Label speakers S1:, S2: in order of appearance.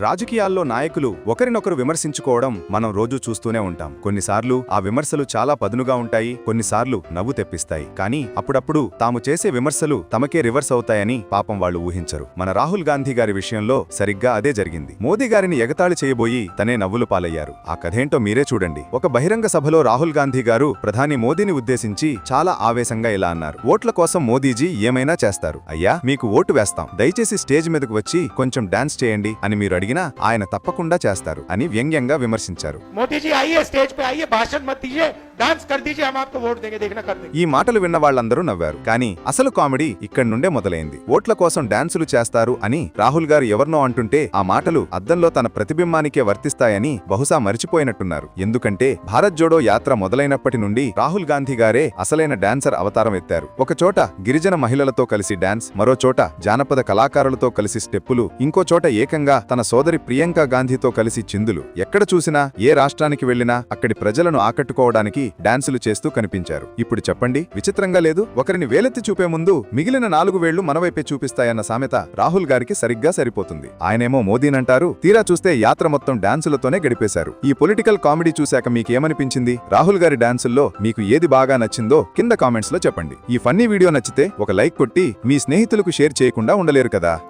S1: రాజకీయాల్లో నాయకులు ఒకరినొకరు విమర్శించుకోవడం మనం రోజూ చూస్తూనే ఉంటాం. కొన్నిసార్లు ఆ విమర్శలు చాలా పదునుగా ఉంటాయి కొన్నిసార్లు నవ్వు తెప్పిస్తాయి. కానీ అప్పుడప్పుడు తాము చేసే విమర్శలు తమకే రివర్స్ అవుతాయని పాపం వాళ్ళు ఊహించరు. మన రాహుల్ గాంధీ గారి విషయంలో సరిగ్గా అదే జరిగింది. మోదీ గారిని ఎగతాళి చేయబోయి తనే నవ్వులు పాలయ్యారు. ఆ కథేంటో మీరే చూడండి. ఒక బహిరంగ సభలో రాహుల్ గాంధీ గారు ప్రధాని మోదీని ఉద్దేశించి చాలా ఆవేశంగా ఇలా అన్నారు. ఓట్ల కోసం మోదీజీ ఏమైనా చేస్తారు. అయ్యా మీకు ఓటు వేస్తాం. దయచేసి స్టేజ్ మీదకు వచ్చి కొంచెం డాన్స్ చేయండి అని మీరు అడిగినా ఆయన తప్పకుండా చేస్తారు అని వ్యంగ్యంగా విమర్శించారు. ఈ మాటలు విన్న వాళ్ళందరూ నవ్వారు. కానీ అసలు కామెడీ ఇక్కడి నుండే మొదలైంది. ఓట్ల కోసం డాన్సులు చేస్తారు అని రాహుల్ గారు ఎవరినో అంటుంటే ఆ మాటలు అద్దంలో తన ప్రతిబింబానికే వర్తిస్తాయని బహుశా మరిచిపోయినట్టున్నారు. ఎందుకంటే భారత్ జోడో యాత్ర మొదలైనప్పటి నుండి రాహుల్ గాంధీ గారే అసలైన డాన్సర్ అవతారం ఎత్తారు. ఒకచోట గిరిజన మహిళలతో కలిసి డాన్స్ మరోచోట జానపద కళాకారులతో కలిసి స్టెప్పులు ఇంకోచోట ఏకంగా తన సో ప్రియాంక గాంధీతో కలిసి చిందులు ఎక్కడ చూసినా ఏ రాష్ట్రానికి వెళ్ళినా అక్కడి ప్రజలను ఆకట్టుకోవడానికి డాన్సులు చేస్తూ కనిపించారు. ఇప్పుడు చెప్పండి విచిత్రంగా లేదు? ఒకరిని వేలెత్తి చూపే ముందు మిగిలిన నాలుగు వేళ్ళు మనవైపే చూపిస్తాయన్న సామెత రాహుల్ గారికి సరిగ్గా సరిపోతుంది. ఆయనేమో మోదీనంటారు తీరా చూస్తే యాత్ర మొత్తం డాన్సులతోనే గడిపేశారు. ఈ పొలిటికల్ కామెడీ చూశాక మీకేమనిపించింది? రాహుల్ గారి డాన్సుల్లో మీకు ఏది బాగా నచ్చిందో కింద కామెంట్స్లో చెప్పండి. ఈ ఫన్నీ వీడియో నచ్చితే ఒక లైక్ కొట్టి మీ స్నేహితులకు షేర్ చేయకుండా ఉండలేరు కదా.